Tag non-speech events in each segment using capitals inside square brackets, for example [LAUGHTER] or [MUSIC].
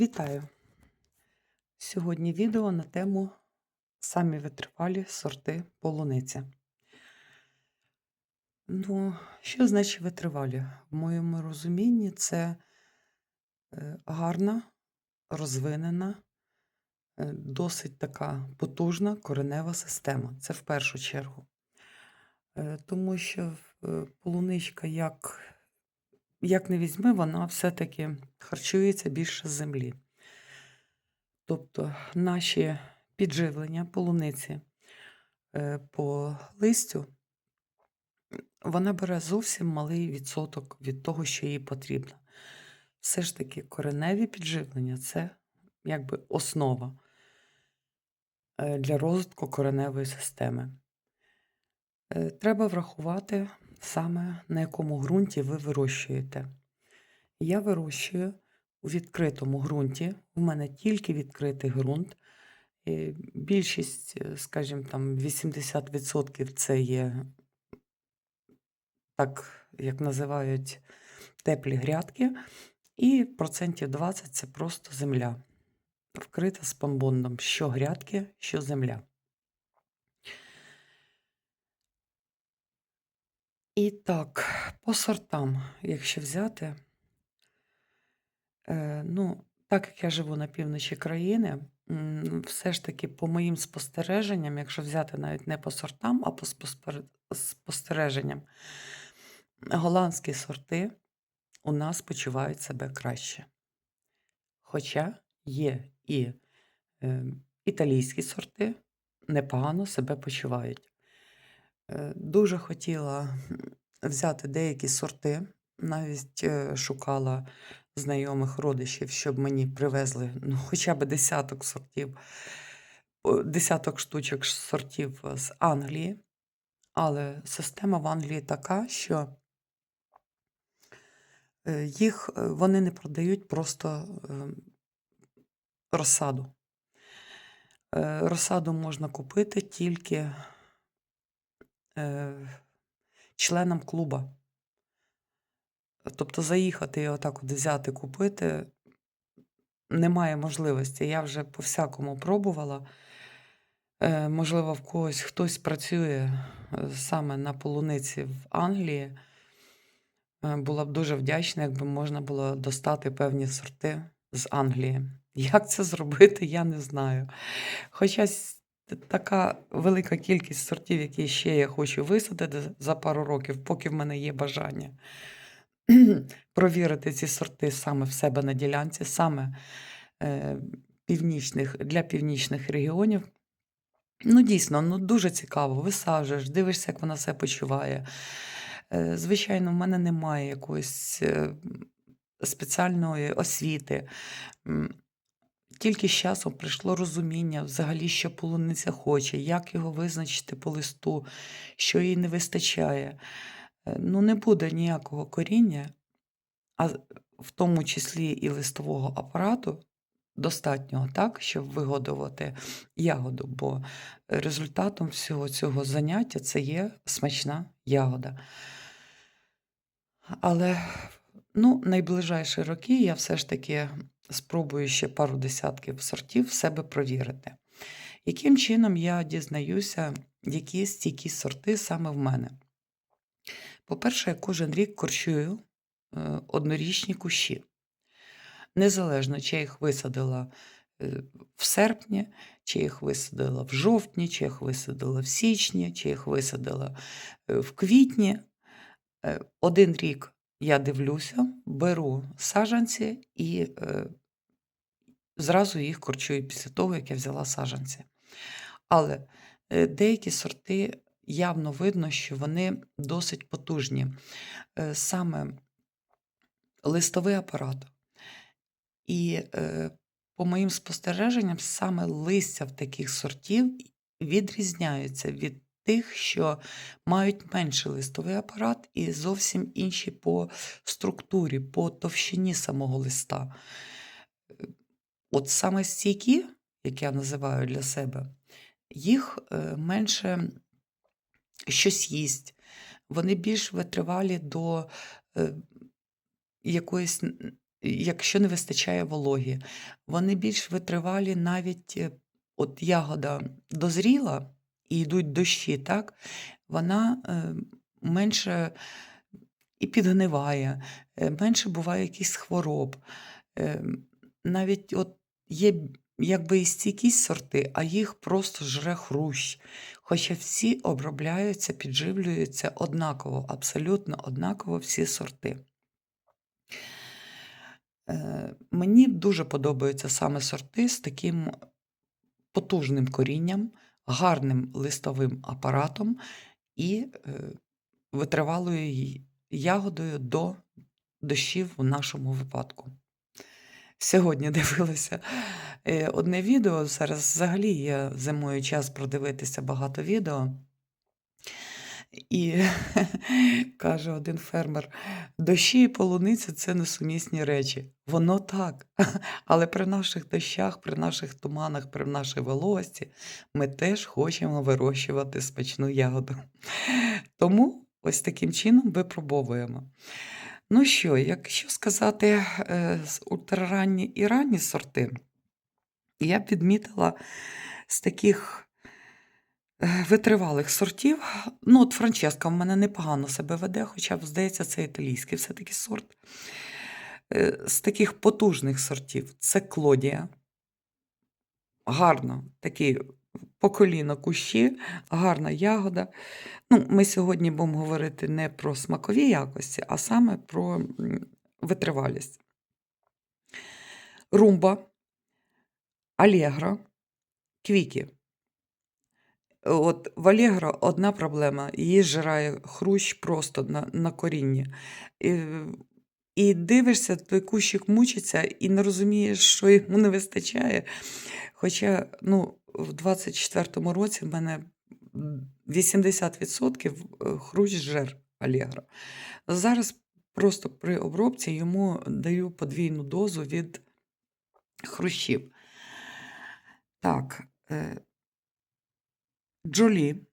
Вітаю! Сьогодні відео на тему самі витривалі сорти полуниці. Ну, що значить витривалі? В моєму розумінні це е, гарна, розвинена, е, досить така потужна коренева система. Це в першу чергу. Е, Тому що полуничка, як, як не візьми, вона все-таки харчується більше з землі. Тобто наші підживлення полуниці е, по листю, вона бере зовсім малий відсоток від того, що їй потрібно. Все ж таки, кореневі підживлення це якби основа е, для розвитку кореневої системи. Е, Треба врахувати саме на якому ґрунті ви вирощуєте. Я вирощую у відкритому ґрунті. У мене тільки відкритий ґрунт. Більшість, е, скажімо там, 80% це є, так як називають, теплі грядки, і процентів 20 це просто земля, вкрита спамбондом, що грядки, що земля. І так, по сортам, якщо взяти, е, ну, так як я живу на півночі країни, все ж таки, по моїм спостереженням, якщо взяти навіть не по сортам, а по спостереженням, голландські сорти у нас почувають себе краще. Хоча є і е, італійські сорти непогано себе почувають. Е, Дуже хотіла взяти деякі сорти, навіть е, шукала знайомих родичів, щоб мені привезли ну, хоча б десяток сортів, десяток штучок сортів з Англії. Але система в Англії така, що е, їх е, вони не продають просто е, розсаду. Е, Розсаду можна купити тільки е, членам клуба. Тобто заїхати і отак от взяти, купити немає можливості. Я вже по-всякому пробувала. Е, Можливо, в когось хтось працює е, саме на полуниці в Англії. Е, Була б дуже вдячна, якби можна було достати певні сорти з Англії. Як це зробити, я не знаю. Хоча така велика кількість сортів, які ще я хочу висадити за пару років, поки в мене є бажання [CLEARS THROAT] провірити ці сорти саме в себе на ділянці, саме е, північних, для північних регіонів. Ну, дійсно, ну дуже цікаво. Висаджуєш, дивишся, як вона себе почуває. Е, Звичайно, в мене немає якоїсь е, спеціальної освіти. Тільки з часом прийшло розуміння взагалі, що полуниця хоче, як його визначити по листу, що їй не вистачає. Е, Ну, не буде ніякого коріння, а в тому числі і листового апарату достатнього, так, щоб вигодувати ягоду, бо результатом всього цього заняття це є смачна ягода. Але ну, найближайші роки я все ж таки спробую ще пару десятків сортів в себе провірити. Яким чином я дізнаюся, які стійкі сорти саме в мене? По-перше, я кожен рік корчую е, однорічні кущі. Незалежно, чи я їх висадила е, в серпні, чи їх висадила в жовтні, чи їх висадила в січні, чи їх висадила е, в квітні. Один рік я дивлюся, беру саджанці і зразу їх корчую після того, як я взяла саджанці. Але е, деякі сорти явно видно, що вони досить потужні. Е, Саме листовий апарат. І е, по моїм спостереженням, саме листя в таких сортів відрізняються від тих, що мають менший листовий апарат і зовсім інші по структурі, по товщині самого листа. От саме стійкі, як я називаю для себе, їх е, менше щось їсть. Вони більш витривалі до е, якоїсь якщо не вистачає вологі. Вони більш витривалі навіть, е, от ягода дозріла і йдуть дощі, так, вона, менше і підгниває, менше буває якихось хвороб. Навіть от є якби і стійкість сорти, а їх просто жре хрущ. Хоча всі обробляються, підживлюються однаково, абсолютно однаково всі сорти. Е, мені дуже подобаються саме сорти з таким потужним корінням, гарним листовим апаратом і, е, витривалою ягодою до дощів в нашому випадку. Сьогодні [LAUGHS] дивилася, е, одне відео, зараз взагалі є зимою час продивитися багато відео. І [LAUGHS] каже один фермер: "Дощі і полуниця це несумісні речі". Воно так. [LAUGHS] Але при наших дощах, при наших туманах, при нашій вологості ми теж хочемо вирощувати смачну ягоду. Тому ось таким чином випробовуємо. Ну що, якщо сказати, е, з ультраранні і ранні сорти, я б відмітила з таких, е, витривалих сортів, ну, от Франческа в мене непогано себе веде, хоча, здається, це італійський все-таки сорт. Е, з таких потужних сортів це Клодія. Гарно, такі по коліно кущі, гарна ягода. Ну, ми сьогодні будемо говорити не про смакові якості, а саме про витривалість. Румба, Алегро, Квікі. От в Алегро одна проблема, її зжирає хрущ просто на, на корінні. І, і дивишся, той кущик мучиться і не розумієш, що йому не вистачає. Хоча, ну, в 24-му році в мене 80% е, хрущ жер Алегро. Зараз просто при обробці йому даю подвійну дозу від хрущів. Так, е, Джолі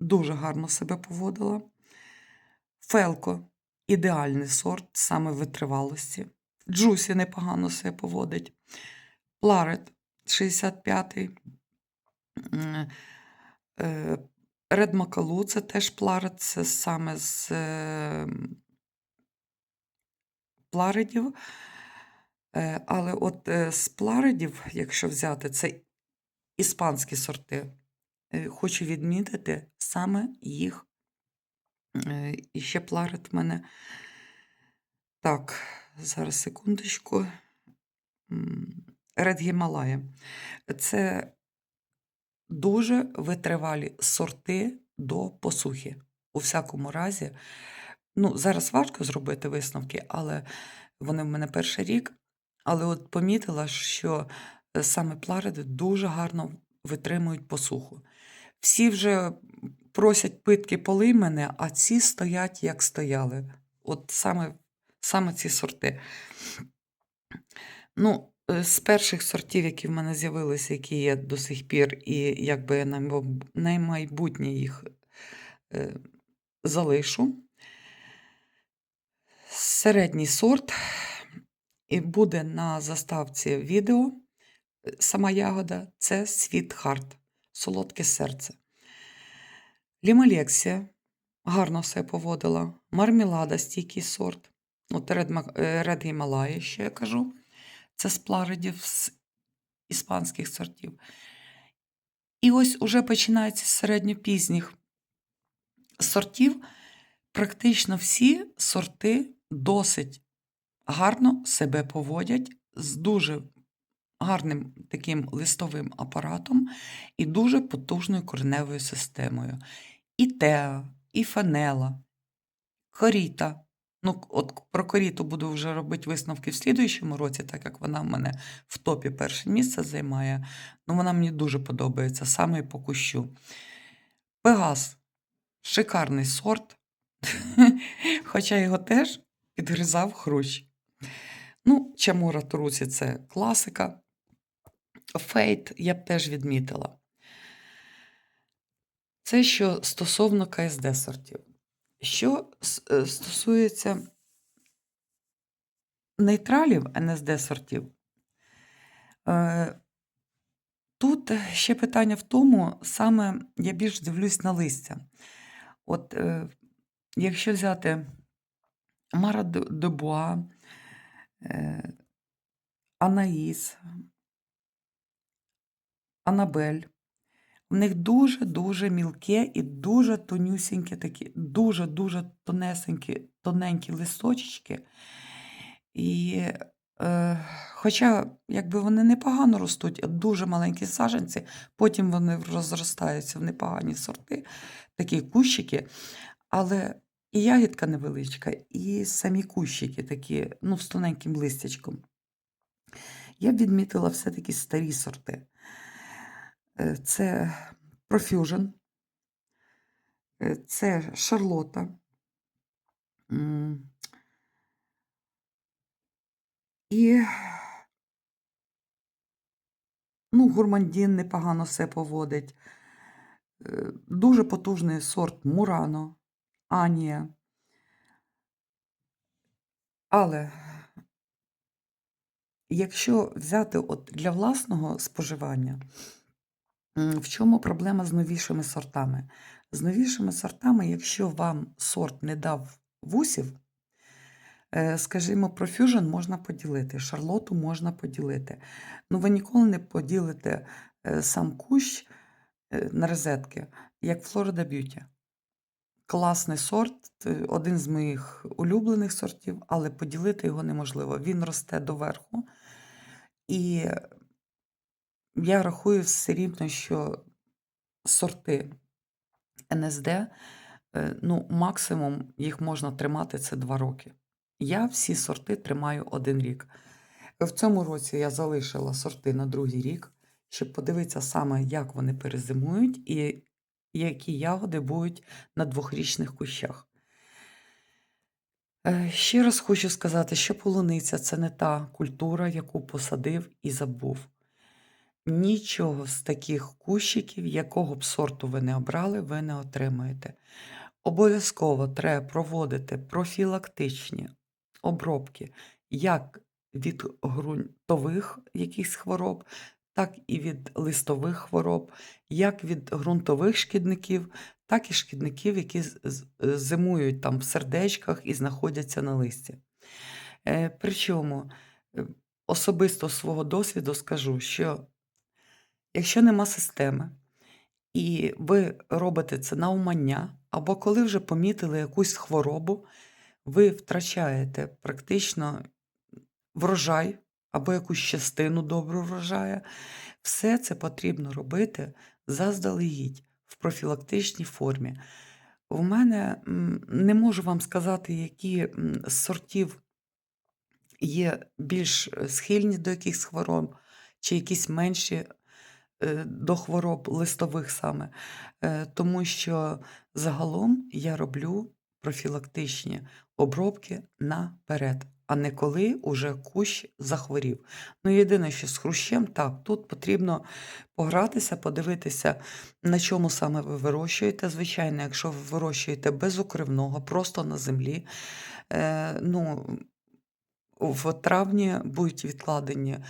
дуже гарно себе поводила. Фелко ідеальний сорт саме витривалості. Джусі непогано себе поводить. Пларет 65-й. Е, Ред Макалу це теж пларет, це саме з е, пларедів. Е, Але от з пларедів, якщо взяти, це іспанські сорти. Хочу відмітити саме їх. І ще пларет в мене. Так, зараз секундочку. Ред Гімалая. Це дуже витривалі сорти до посухи. У всякому разі, ну, зараз важко зробити висновки, але вони в мене перший рік. Але от помітила, що е, саме плареди дуже гарно витримують посуху. Всі вже просять питки полий мене, а ці стоять, як стояли. От саме, саме ці сорти. Ну, з перших сортів, які в мене з'явилися, які є до сих пір, і якби на на майбутнє їх е, залишу. Середній сорт, і буде на заставці відео. е, Сама ягода це Світхарт, солодке серце. Лімалексія гарно все поводила. Мармелада, стійкий сорт. От Ред, Ма- е, Гімалая, що я кажу. Це з пларедів з іспанських сортів. І ось уже починається з середньопізніх сортів. Практично всі сорти досить гарно себе поводять з дуже гарним таким листовим апаратом і дуже потужною кореневою системою. І Теа, і Фанела, Коріта. Ну, от про коріту буду вже робити висновки в слідуючому році, так як вона в мене в топі перше місце займає. Ну, вона мені дуже подобається, саме по кущу. Пегас шикарний сорт, [LAUGHS] хоча його теж підгризав хрущ. Ну, Чамура Турусі це класика. Фейт я б теж відмітила. Це що стосовно КСД сортів. Що е, стосується нейтралів НСД сортів, е, тут ще питання в тому, саме я більш дивлюсь на листя. От е, якщо взяти Мара де де Буа, е, Анаїс, Анабель, в них дуже-дуже мілке і дуже тонюсінькі такі, дуже-дуже тонесенькі, тоненькі листочки. І, е, хоча якби вони непогано ростуть, дуже маленькі саджанці, потім вони розростаються в непогані сорти, такі кущики, але і ягідка невеличка, і самі кущики такі, ну, з тоненьким листячком. Я б відмітила все-таки старі сорти. Е, Це Profusion, е, це Шарлота. І ну, Гурмандін непогано все поводить. Е, Дуже потужний сорт Мурано, Анія. Але якщо взяти от для власного споживання, в чому проблема з новішими сортами? З новішими сортами, якщо вам сорт не дав вусів, е, скажімо, Profusion можна поділити, Шарлоту можна поділити. Ну, ви ніколи не поділите е, сам кущ е, на розетки, як Florida Beauty. Класний сорт, один з моїх улюблених сортів, але поділити його неможливо. Він росте доверху. І я рахую все рівно, що сорти НСД, е, ну, максимум їх можна тримати це 2 роки. Я всі сорти тримаю один рік. В цьому році я залишила сорти на другий рік, щоб подивитися саме, як вони перезимують і які ягоди будуть на двохрічних кущах. Е, Ще раз хочу сказати, що полуниця це не та культура, яку посадив і забув. Нічого з таких кущиків, якого б сорту ви не обрали, ви не отримаєте. Обов'язково треба проводити профілактичні обробки як від ґрунтових якихось хвороб, так і від листових хвороб, як від ґрунтових шкідників, так і шкідників, які зимують там в сердечках і знаходяться на листі. Е, Причому е, особисто з свого досвіду скажу, що якщо нема системи, і ви робите це на умання, або коли вже помітили якусь хворобу, ви втрачаєте практично врожай або якусь частину доброго врожаю. Все це потрібно робити заздалегідь в профілактичній формі. У мене не можу вам сказати, які з сортів є більш е, схильні до якихось хвороб, чи якісь менші до хвороб листових саме. Е, Тому що загалом я роблю профілактичні обробки наперед, а не коли уже кущ захворів. Ну, єдине, що з хрущем, так, тут потрібно погратися, подивитися, на чому саме ви вирощуєте. Звичайно, якщо ви вирощуєте безукривного, просто на землі, е, ну, в травні будуть відкладені е,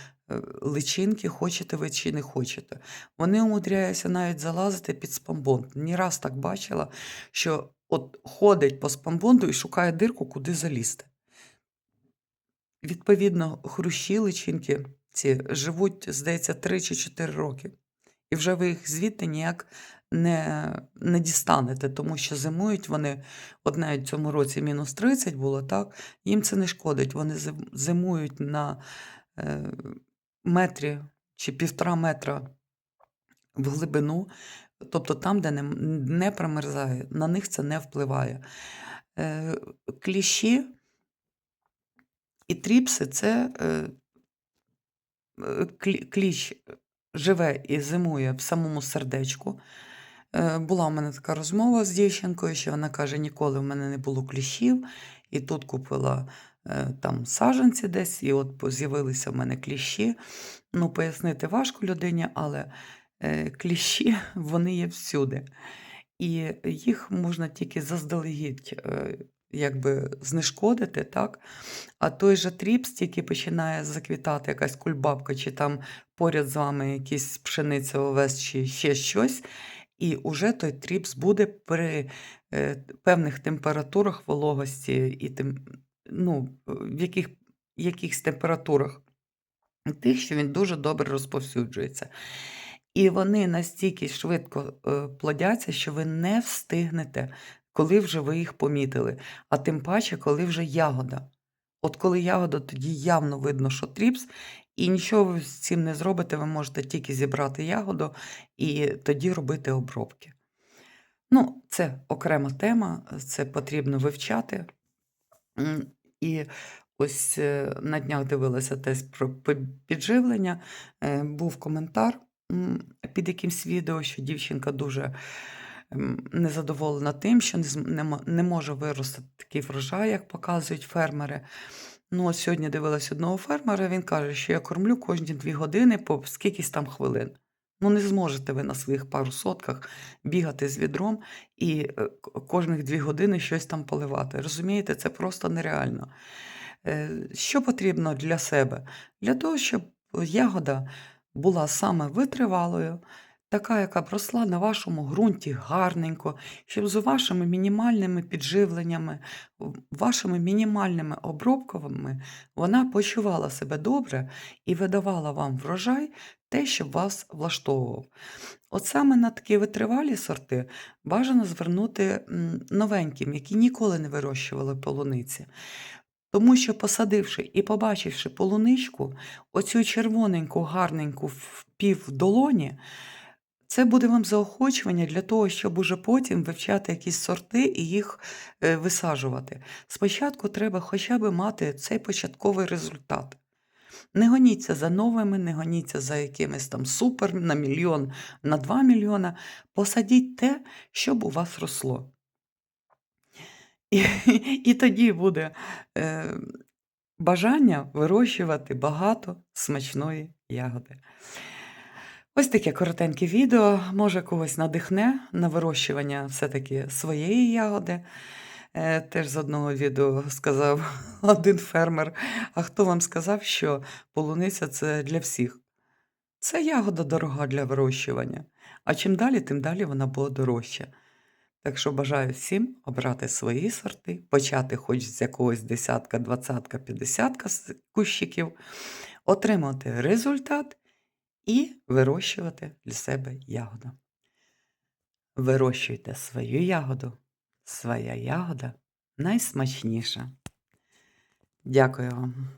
личинки, хочете ви чи не хочете. Вони умудряються навіть залазити під спамбонд. Ні раз так бачила, що от ходить по спамбонду і шукає дирку, куди залізти. Відповідно, хрущі личинки ці живуть, здається, 3 чи 4 роки. І вже ви їх звідти ніяк не, не дістанете, тому що зимують вони, от навіть в цьому році мінус 30 було, так? Їм це не шкодить. Вони зимують на е, метрі чи півтора метра в глибину, тобто там, де не, не промерзає, на них це не впливає. Е, кліщі і тріпси це е, е, кліщ живе і зимує в самому сердечку. Е, Була в мене така розмова з дівчинкою, що вона каже: ніколи в мене не було кліщів, і тут купила там саджанці десь, і от з'явилися в мене кліщі. Ну, пояснити важко людині, але е, кліщі [LAUGHS] вони є всюди. І їх можна тільки заздалегідь е, якби знешкодити, так? А той же тріпс тільки починає заквітати якась кульбабка, чи там поряд з вами якісь пшениця, овес, чи ще щось, і уже той тріпс буде при е, певних температурах вологості і тем, ну, в яких, якихось температурах тих, що він дуже добре розповсюджується. І вони настільки швидко е, плодяться, що ви не встигнете, коли вже ви їх помітили, а тим паче, коли вже ягода. От коли ягода, тоді явно видно, що тріпс, і нічого ви з цим не зробите, ви можете тільки зібрати ягоду і тоді робити обробки. Ну, це окрема тема, це потрібно вивчати. І ось е, на днях дивилася теж про підживлення. е, Був коментар під якимсь відео, що дівчинка дуже незадоволена тим, що не, може виростити такий врожай, як показують фермери. Ну, от сьогодні дивилась одного фермера, він каже, що я кормлю кожні дві години по скількись там хвилин. Ну, не зможете ви на своїх пару сотках бігати з відром і е, кожних дві години щось там поливати. Розумієте, це просто нереально. Е, Що потрібно для себе? Для того, щоб ягода була саме витривалою, така, яка б росла на вашому ґрунті гарненько, щоб з вашими мінімальними підживленнями, вашими мінімальними обробками вона почувала себе добре і видавала вам врожай те, що вас влаштовував. От саме на такі витривалі сорти бажано звернути новеньким, які ніколи не вирощували полуниці. Тому що посадивши і побачивши полуничку, оцю червоненьку, гарненьку в долоні, це буде вам заохочування для того, щоб уже потім вивчати якісь сорти і їх е, висаджувати. Спочатку треба хоча б мати цей початковий результат. Не гоніться за новими, не гоніться за якимись там супер на мільйон, на 2 мільйона. Посадіть те, щоб у вас росло. І, і тоді буде е, бажання вирощувати багато смачної ягоди. Ось таке коротеньке відео. Може, когось надихне на вирощування все-таки своєї ягоди. Е, Теж з одного відео сказав [LAUGHS] один фермер. А хто вам сказав, що полуниця це для всіх? Це ягода дорога для вирощування. А чим далі, тим далі вона буде дорожча. Так що бажаю всім обрати свої сорти, почати хоч з якогось десятка, двадцятка, п'ятдесятка кущиків, отримати результат і вирощувати для себе ягоду. Вирощуйте свою ягоду. Своя ягода найсмачніша. Дякую вам.